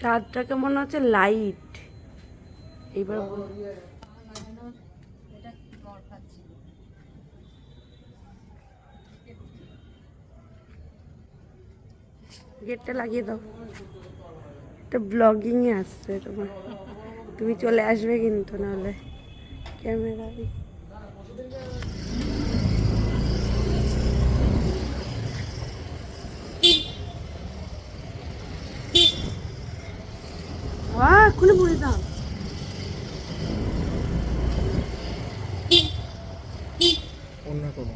চাঁদটাকে মনে হচ্ছে লাইট এইবার খাচ্ছি গেটটা লাগিয়ে দাও। এটা ব্লগিং এ আসছে তোমার। তুমি চলে আসবে কিন্তু নাহলে। ক্যামেরা খুলে পড়ে দাও অন্য কোনো।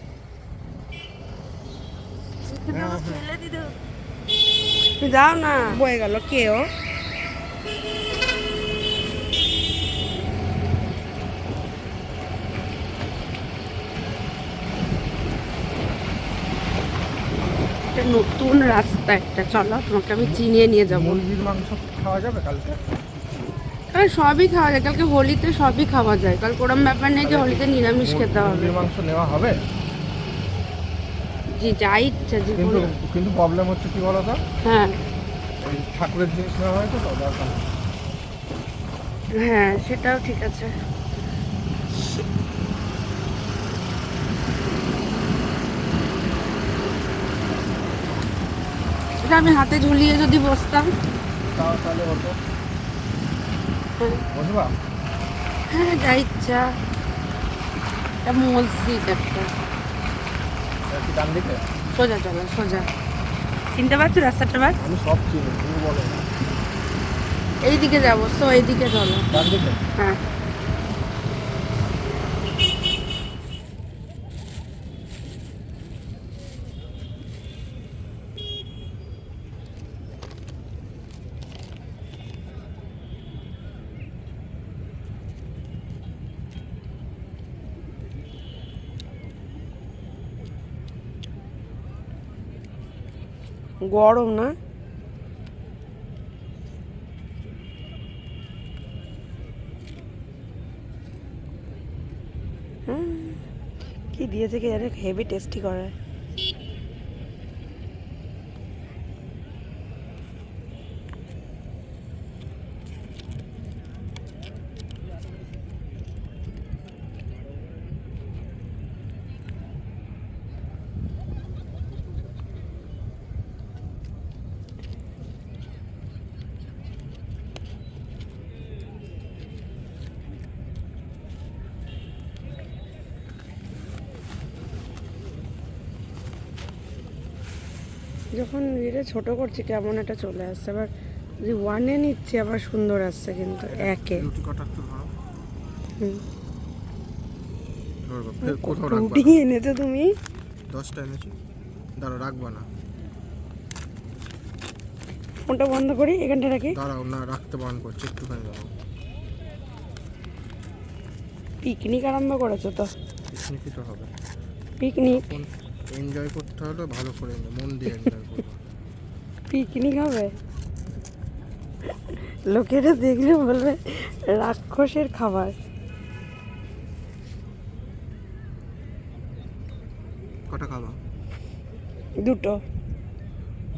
ফেলে দিতে যাও না। বয়ে গেল কে নতুন রাস্তা একটা। চলো তোমাকে আমি চিনিয়ে নিয়ে যাব। মাংস খাওয়া যাবে কালকে? কাল সবই খাওয়া যায়। কালকে হোলিতে সবই খাওয়া যায়। কাল কোরম ব্যাপার নেই যে হোলিতে নিরামিষ খেতে হবে। মাংস নেওয়া হবে? জি যা ইচ্ছা যে কিন্তু কিন্তু প্রবলেম হচ্ছে কি বলো তো হ্যাঁ ঠাকুরের জিনিস নেওয়া হয়েছে তো হ্যাঁ সেটাও ঠিক আছে। এটা আমি হাতে ঝুলিয়ে যদি বসতাম। তাও তাহলে হতো। হ্যাঁ, হ্যাঁ যা। ইচ্ছা এটা মসজিদ একটা। সোজা চলো সোজা। চিনতে পারছ রাস্তাটা আমি সব চিনি তুমি বলো। এইদিকে যাব তো এইদিকে চলো। হ্যাঁ। গরম না। হুম, কি দিয়েছে কি জানি হেভি টেস্টি করে। যখন এটা ছোট করছি কেমন একটা চলে আসছে? আবার যদি ওয়ানে নিচ্ছে আবার সুন্দর আসছে কিন্তু একে। রুটি এনেছো তুমি? দশটা এনেছি। দাঁড়াও রাখবা না। ফোনটা বন্ধ করি এখানটা রাখি। দাঁড়াও না রাখতে বারণ করছে একটুখানি দাঁড়াও। পিকনিক আরম্ভ করেছ তো? পিকনিকই তো হবে। পিকনিক। এনজয় করতে হলে ভালো করে মন দিয়ে এনজয় পিকনিক হবে? লোকেরা দেখলে বলবে রাক্ষসের খাবার। কটা খাবা? দুটো।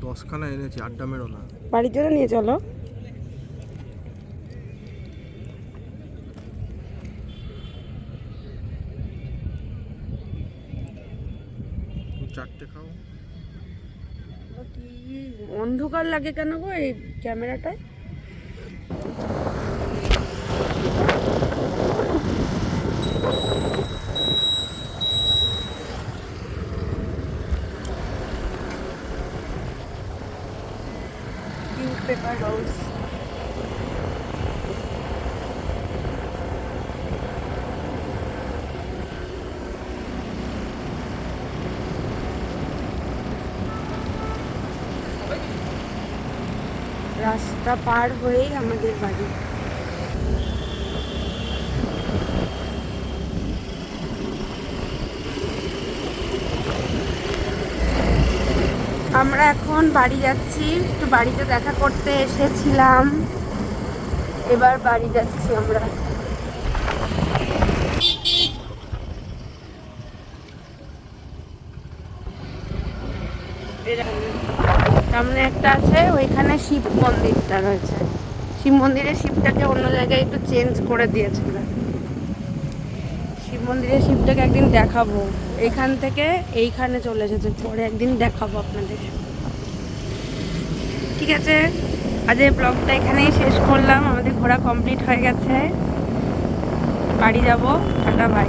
দশখানা এনেছি আড্ডা মেরো না। বাড়ির জন্য নিয়ে চলো। চারটে খাও। অন্ধকার লাগে কেন গো এই ক্যামেরাটায়? পেপার রোজ রাস্তা পার হয়েই আমাদের বাড়ি আমরা এখন বাড়ি যাচ্ছি, একটু বাড়িতে দেখা করতে এসেছিলাম এবার বাড়ি যাচ্ছি আমরা। সামনে একটা আছে, ওইখানে শিব মন্দিরটা রয়েছে। শিব মন্দিরের শিবটাকে অন্য জায়গায় একটু চেঞ্জ করে দিয়েছে ওরা। শিব মন্দিরের শিবটাকে একদিন দেখাবো। এইখান থেকে এইখানে চলে এসেছে। পরে একদিন দেখাবো আপনাদের ঠিক আছে? আজ এই ব্লগটা এখানেই শেষ করলাম। আমাদের ঘোরা কমপ্লিট হয়ে গেছে। বাড়ি যাব। Tata bye